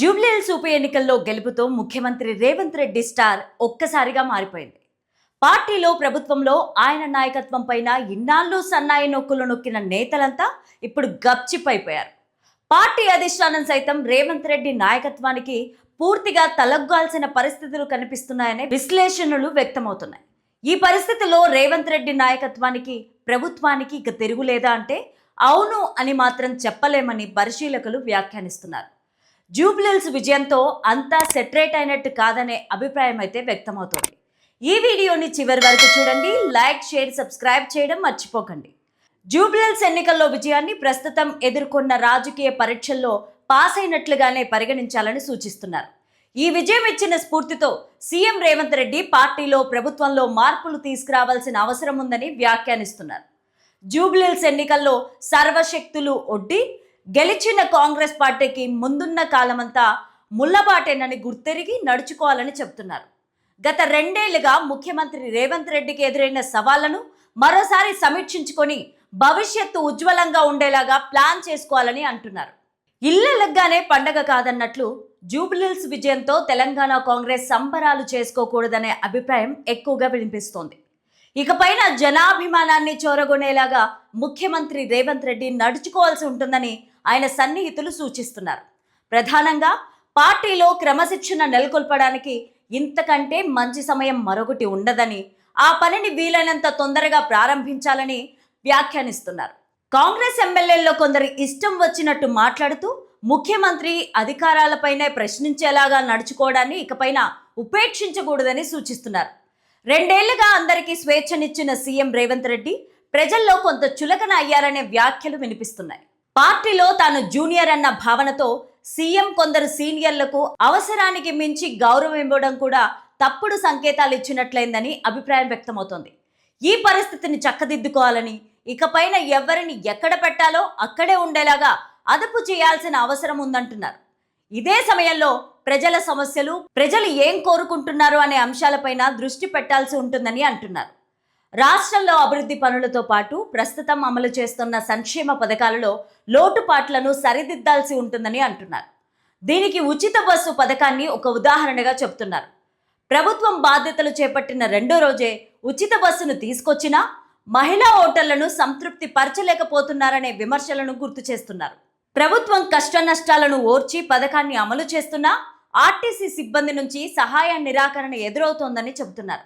జూబ్లీహిల్స్ ఉప ఎన్నికల్లో గెలుపుతో ముఖ్యమంత్రి రేవంత్ రెడ్డి స్టార్ ఒక్కసారిగా మారిపోయింది. పార్టీలో ప్రభుత్వంలో ఆయన నాయకత్వం పైన ఇన్నాళ్ళు సన్నాయి నొక్కులు నొక్కిన నేతలంతా ఇప్పుడు గప్చిప్పైపోయారు. పార్టీ అధిష్టానం సైతం రేవంత్ రెడ్డి నాయకత్వానికి పూర్తిగా తలగ్గాల్సిన పరిస్థితులు కనిపిస్తున్నాయనే విశ్లేషణలు వ్యక్తమవుతున్నాయి. ఈ పరిస్థితిలో రేవంత్ రెడ్డి నాయకత్వానికి ప్రభుత్వానికి ఇక తిరుగులేదా అంటే అవును అని మాత్రం చెప్పలేమని పరిశీలకులు వ్యాఖ్యానిస్తున్నారు. జూబ్లిల్స్ విజయంతో అంతా సెటరేట్ అయినట్టు కాదనే అభిప్రాయం అయితే వ్యక్తమవుతోంది. ఈ వీడియోని చివరి వరకు చూడండి లైక్ షేర్ సబ్స్క్రైబ్ చేయడం మర్చిపోకండి. జూబ్లిల్స్ ఎన్నికల్లో విజయాన్ని ప్రస్తుతం ఎదుర్కొన్న రాజకీయ పరీక్షల్లో పాస్ అయినట్లుగానే పరిగణించాలని సూచిస్తున్నారు. ఈ విజయం ఇచ్చిన స్ఫూర్తితో సీఎం రేవంత్ రెడ్డి పార్టీలో ప్రభుత్వంలో మార్పులు తీసుకురావాల్సిన అవసరం ఉందని వ్యాఖ్యానిస్తున్నారు. జూబ్లిల్స్ ఎన్నికల్లో సర్వశక్తులు ఒడ్డి గెలిచిన కాంగ్రెస్ పార్టీకి ముందున్న కాలమంతా ముల్లబాటేనని గుర్తెరిగి నడుచుకోవాలని చెబుతున్నారు. గత రెండేళ్ళుగా ముఖ్యమంత్రి రేవంత్ రెడ్డికి ఎదురైన సవాళ్ళను మరోసారి సమీక్షించుకొని భవిష్యత్తు ఉజ్వలంగా ఉండేలాగా ప్లాన్ చేసుకోవాలని అంటున్నారు. ఇళ్ళగానే పండగ కాదన్నట్లు జూబ్లిల్స్ విజయంతో తెలంగాణ కాంగ్రెస్ సంబరాలు చేసుకోకూడదనే అభిప్రాయం ఎక్కువగా వినిపిస్తోంది. ఇకపైన జనాభిమానాన్ని చోరగొనేలాగా ముఖ్యమంత్రి రేవంత్ రెడ్డి నడుచుకోవాల్సి ఉంటుందని ఆయన సన్నిహితులు సూచిస్తున్నారు. ప్రధానంగా పార్టీలో క్రమశిక్షణ నెలకొల్పడానికి ఇంతకంటే మంచి సమయం మరొకటి ఉండదని ఆ పనిని వీలైనంత తొందరగా ప్రారంభించాలని వ్యాఖ్యానిస్తున్నారు. కాంగ్రెస్ ఎమ్మెల్యేల్లో కొందరు ఇష్టం వచ్చినట్టు మాట్లాడుతూ ముఖ్యమంత్రి అధికారాలపైనే ప్రశ్నించేలాగా నడుచుకోవడాన్ని ఇకపైన ఉపేక్షించకూడదని సూచిస్తున్నారు. రెండేళ్ళుగా అందరికీ స్వేచ్ఛనిచ్చిన సీఎం రేవంత్ రెడ్డి ప్రజల్లో కొంత చులకన అయ్యారనే వ్యాఖ్యలు వినిపిస్తున్నాయి. పార్టీలో తాను జూనియర్ అన్న భావనతో సీఎం కొందరు సీనియర్లకు అవసరానికి మించి గౌరవం ఇవ్వడం కూడా తప్పుడు సంకేతాలు ఇచ్చినట్లయిందని అభిప్రాయం వ్యక్తమవుతోంది. ఈ పరిస్థితిని చక్కదిద్దుకోవాలని ఇకపైన ఎవరిని ఎక్కడ పెట్టాలో అక్కడే ఉండేలాగా అదుపు చేయాల్సిన అవసరం ఉందంటున్నారు. ఇదే సమయంలో ప్రజల సమస్యలు ప్రజలు ఏం కోరుకుంటున్నారు అనే అంశాలపైన దృష్టి పెట్టాల్సి ఉంటుందని అంటున్నారు. రాష్ట్రంలో అభివృద్ధి పనులతో పాటు ప్రస్తుతం అమలు చేస్తున్న సంక్షేమ పథకాలలో లోటుపాట్లను సరిదిద్దాల్సి ఉంటుందని అంటున్నారు. దీనికి ఉచిత బస్సు పథకాన్ని ఒక ఉదాహరణగా చెబుతున్నారు ప్రభుత్వం బాధ్యతలు చేపట్టిన రెండో రోజే ఉచిత బస్సును తీసుకొచ్చినా మహిళా ఓటర్లను సంతృప్తి పరచలేకపోతున్నారనే విమర్శలను గుర్తు చేస్తున్నారు. ప్రభుత్వం కష్ట నష్టాలను ఓర్చి పథకాన్ని అమలు చేస్తున్నా ఆర్టీసీ సిబ్బంది నుంచి సహాయ నిరాకరణ ఎదురవుతోందని చెబుతున్నారు.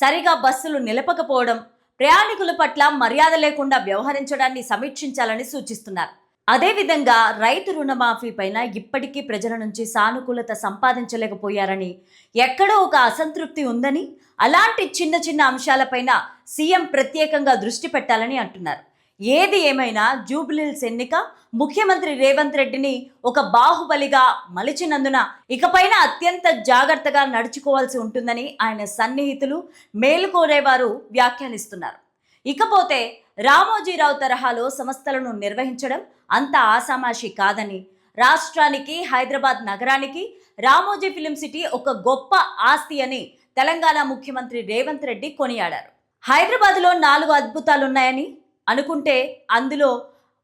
సరిగా బస్సులు నిలపకపోవడం ప్రయాణికుల పట్ల మర్యాద లేకుండా వ్యవహరించడాన్ని సమీక్షించాలని సూచిస్తున్నారు. అదేవిధంగా రైతు రుణమాఫీ పైన ఇప్పటికీ ప్రజల నుంచి సానుకూలత సంపాదించలేకపోయారని ఎక్కడో ఒక అసంతృప్తి ఉందని అలాంటి చిన్న చిన్న అంశాలపైన సీఎం ప్రత్యేకంగా దృష్టి పెట్టాలని అంటున్నారు. ఏది ఏమైనా జూబ్లీల్స్ ఎన్నిక ముఖ్యమంత్రి రేవంత్ రెడ్డిని ఒక బాహుబలిగా మలిచినందున ఇకపైన అత్యంత జాగ్రత్తగా నడుచుకోవాల్సి ఉంటుందని ఆయన సన్నిహితులు మేలుకోరేవారు వ్యాఖ్యానిస్తున్నారు. ఇకపోతే రామోజీరావు తరహాలో సంస్థలను నిర్వహించడం అంత ఆసామాషి కాదని రాష్ట్రానికి హైదరాబాద్ నగరానికి రామోజీ ఫిలిం సిటీ ఒక గొప్ప ఆస్తి అని తెలంగాణ ముఖ్యమంత్రి రేవంత్ రెడ్డి కొనియాడారు. హైదరాబాద్లో నాలుగు అద్భుతాలున్నాయని అనుకుంటే అందులో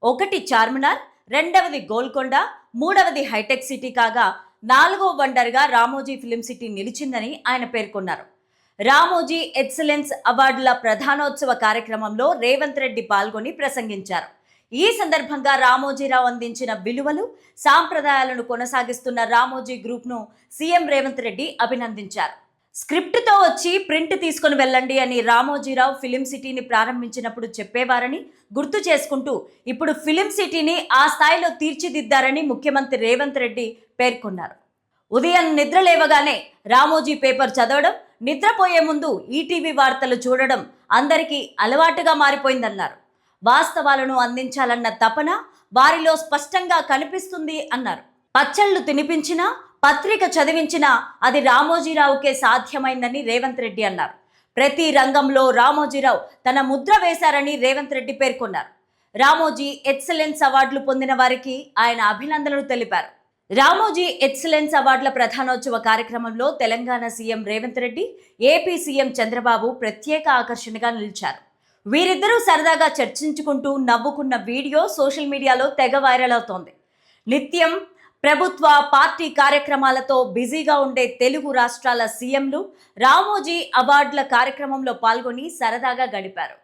ఒకటి చార్మినార్ రెండవది గోల్కొండ మూడవది హైటెక్ సిటీ కాగా నాలుగో వండర్గా రామోజీ ఫిలిం సిటీ నిలిచిందని ఆయన పేర్కొన్నారు. రామోజీ ఎక్సలెన్స్ అవార్డుల ప్రధానోత్సవ కార్యక్రమంలో రేవంత్ రెడ్డి పాల్గొని ప్రసంగించారు. ఈ సందర్భంగా రామోజీరావు అందించిన విలువలు సాంప్రదాయాలను కొనసాగిస్తున్న రామోజీ గ్రూప్ను సీఎం రేవంత్ రెడ్డి అభినందించారు. స్క్రిప్ట్తో వచ్చి ప్రింట్ తీసుకుని వెళ్ళండి అని రామోజీరావు ఫిలిం సిటీని ప్రారంభించినప్పుడు చెప్పేవారని గుర్తు చేసుకుంటూ ఇప్పుడు ఫిలిం సిటీని ఆ స్థాయిలో తీర్చిదిద్దారని ముఖ్యమంత్రి రేవంత్ రెడ్డి పేర్కొన్నారు. ఉదయం నిద్ర లేవగానే రామోజీ పేపర్ చదవడం నిద్రపోయే ముందు ఈటీవీ వార్తలు చూడడం అందరికీ అలవాటుగా మారిపోయిందన్నారు. వాస్తవాలను అందించాలన్న తపన వారిలో స్పష్టంగా కనిపిస్తుంది అన్నారు. పచ్చళ్ళు తినిపించినా పత్రిక చదివించినా అది రామోజీరావుకే సాధ్యమైందని రేవంత్ రెడ్డి అన్నారు. ప్రతి రంగంలో రామోజీరావు తన ముద్ర వేశారని రేవంత్ రెడ్డి పేర్కొన్నారు. రామోజీ ఎక్సలెన్స్ అవార్డులు పొందిన వారికి ఆయన అభినందనలు తెలిపారు. రామోజీ ఎక్సలెన్స్ అవార్డుల ప్రధానోత్సవ కార్యక్రమంలో Telangana CM Revanth Reddy AP CM Chandrababu ప్రత్యేక ఆకర్షణగా నిలిచారు. వీరిద్దరూ సరదాగా చర్చించుకుంటూ నవ్వుకున్న వీడియో సోషల్ మీడియాలో తెగ వైరల్ అవుతోంది. నిత్యం ప్రభుత్వ పార్టీ కార్యక్రమాలతో బిజీగా ఉండే తెలుగు రాష్ట్రాల సీఎంలు రామోజీ అవార్డుల కార్యక్రమంలో పాల్గొని సరదాగా గడిపారు.